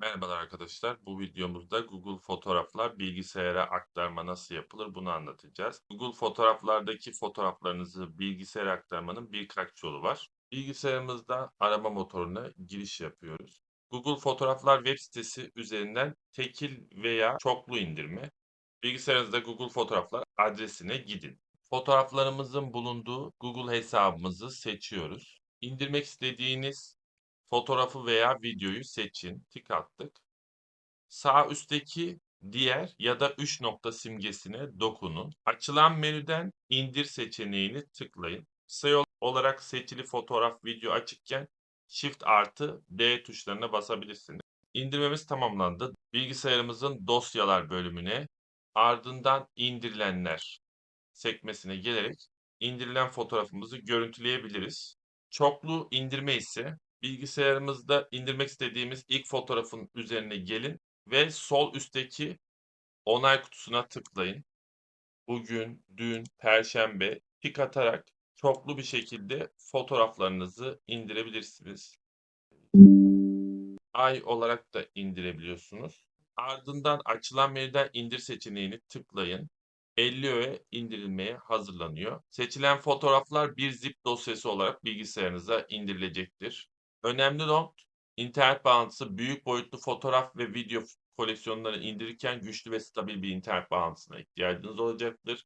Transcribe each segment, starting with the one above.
Merhabalar arkadaşlar. Bu videomuzda Google Fotoğraflar bilgisayara aktarma nasıl yapılır bunu anlatacağız. Google Fotoğraflardaki fotoğraflarınızı bilgisayara aktarmanın birkaç yolu var. Bilgisayarımızda arama motoruna giriş yapıyoruz. Google Fotoğraflar web sitesi üzerinden tekil veya çoklu indirme. Bilgisayarınızda Google Fotoğraflar adresine gidin. Fotoğraflarımızın bulunduğu Google hesabımızı seçiyoruz. İndirmek istediğiniz fotoğrafı veya videoyu seçin. Tik attık. Sağ üstteki diğer ya da 3 nokta simgesine dokunun. Açılan menüden indir seçeneğini tıklayın. Kısa olarak seçili fotoğraf video açıkken Shift artı D tuşlarına basabilirsiniz. İndirmemiz tamamlandı. Bilgisayarımızın dosyalar bölümüne ardından indirilenler sekmesine gelerek indirilen fotoğrafımızı görüntüleyebiliriz. Çoklu indirme ise bilgisayarımızda indirmek istediğimiz ilk fotoğrafın üzerine gelin ve sol üstteki onay kutusuna tıklayın. Bugün, dün, perşembe tik atarak çoklu bir şekilde fotoğraflarınızı indirebilirsiniz. Ay olarak da indirebiliyorsunuz. Ardından açılan menüden indir seçeneğini tıklayın. 50 öğe indirilmeye hazırlanıyor. Seçilen fotoğraflar bir zip dosyası olarak bilgisayarınıza indirilecektir. Önemli not, internet bağlantısı büyük boyutlu fotoğraf ve video koleksiyonları indirirken güçlü ve stabil bir internet bağlantısına ihtiyacınız olacaktır.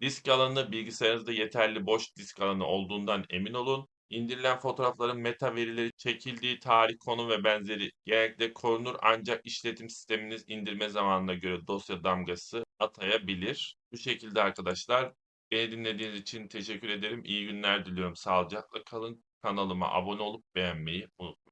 Disk alanı bilgisayarınızda yeterli boş disk alanı olduğundan emin olun. İndirilen fotoğrafların meta verileri, çekildiği tarih, konu ve benzeri genellikle korunur ancak işletim sisteminiz indirme zamanına göre dosya damgası atayabilir. Bu şekilde arkadaşlar beni dinlediğiniz için teşekkür ederim. İyi günler diliyorum. Sağlıcakla kalın. Kanalıma abone olup beğenmeyi unutmayın.